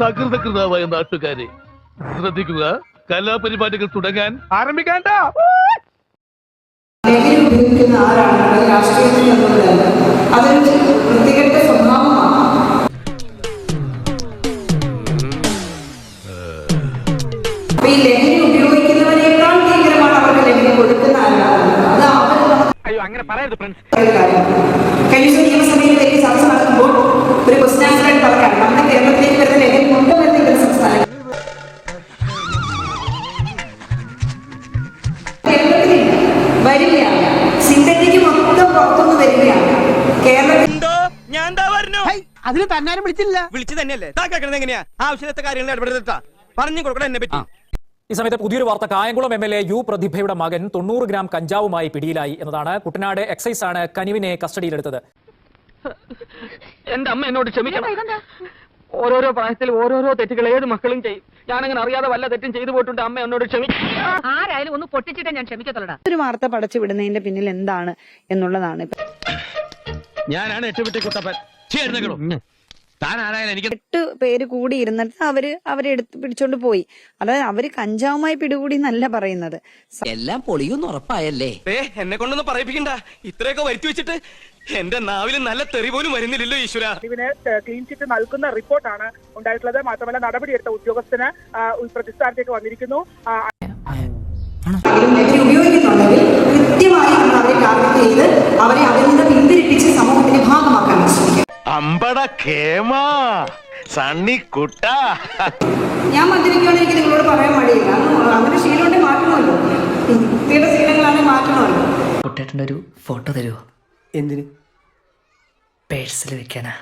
സകൃതകൃതാവായ നാട്ടുകാരെ ശ്രദ്ധിക്കുക കലാപരിപാടികൾ തുടങ്ങാൻ ആരംഭിക്കാണ്ട. ലഹരി ഉപയോഗിക്കുന്ന ആരാണ്? അത് ഞാൻ എന്താ പറഞ്ഞു അതിന് തന്നാരും വിളിച്ചില്ല. വിളിച്ചു തന്നെയല്ലേ? താ കേൾക്കണത് എങ്ങനെയാ? ആവശ്യത്തെ കാര്യങ്ങൾ ഇടപെടുത്താ പറഞ്ഞു കൊടുക്കണം എന്നെ പറ്റി. ഈ സമയത്ത് പുതിയൊരു വാർത്ത Kayamkulam M L A U പ്രതിഭയുടെ മകൻ തൊണ്ണൂറ് ഗ്രാം കഞ്ചാവുമായി പിടിയിലായി എന്നതാണ് കുട്ടനാട് എക്സൈസ് ആണ് കനിവിനെ കസ്റ്റഡിയിലെടുത്തത്. എന്റെ അമ്മ എന്നോട് ക്ഷമിക്കണം. ഓരോരോ പ്രായത്തിൽ ഓരോരോ തെറ്റുകൾ ഏത് മക്കളും ചെയ്യും. ഞാനങ്ങനെ അറിയാതെ വല്ല തെറ്റും ചെയ്തു പോയിട്ടുണ്ട്. അമ്മ എന്നോട് ക്ഷമിക്കും ആരായാലും ഒന്ന് പൊട്ടിച്ചിട്ടേ ഞാൻ ക്ഷമിക്കത്തുള്ളൂ ഒരു വാർത്ത പടച്ചു വിടുന്നതിന്റെ പിന്നിൽ എന്താണ് എന്നുള്ളതാണ് ഇപ്പൊ ഞാനാണ് എട്ടുവിട്ടി കുട്ടപ്പൻ. ചേർന്നകളോ താൻ ആരായാലും എനിക്ക് എട്ട് പേര് കൂടി ഇരുന്നിട്ട് അവർ അവരെ എടുത്ത് പിടിച്ചോണ്ട് പോയി. അതായത് അവർ കഞ്ചാവുമായി പിടികൂടി എന്നല്ല പറയുന്നത് എല്ലാം പൊളിയൊന്നും ഉറപ്പായല്ലേ? ഏ എന്നെ കൊണ്ടൊന്നും പറയിപ്പിക്കണ്ട. ഇത്രയൊക്കെ വരുത്തി വെച്ചിട്ട് എന്റെ നാവിൽ നല്ല തെറി പോലും വരുന്നില്ലല്ലോ ഈശ്വര. ഇവന് ക്ലീൻ ചിറ്റ് നൽകുന്ന റിപ്പോർട്ടാണ് ഉണ്ടായിട്ടുള്ളത്. മാത്രമല്ല നടപടിയെടുത്ത ഉദ്യോഗസ്ഥന് പ്രതിസ്ഥാനത്തേക്ക് വന്നിരിക്കുന്നു. അമ്പട സണ്ണി കുട്ട. ഞാൻ മദ്യപിക്കുകയാണെങ്കിൽ എനിക്ക് നിങ്ങളോട് പറയാൻ മടിയില്ല. അങ്ങനെ ശീലമുണ്ടെങ്കിൽ മാറ്റണമല്ലോ. കുട്ടിയുടെ ശീലങ്ങളാണെങ്കിൽ മാറ്റണമല്ലോ. കുട്ടേട്ടന്റെ ഒരു ഫോട്ടോ തരുമോ എന്തിന്? പേഴ്സിൽ വെക്കാനാ.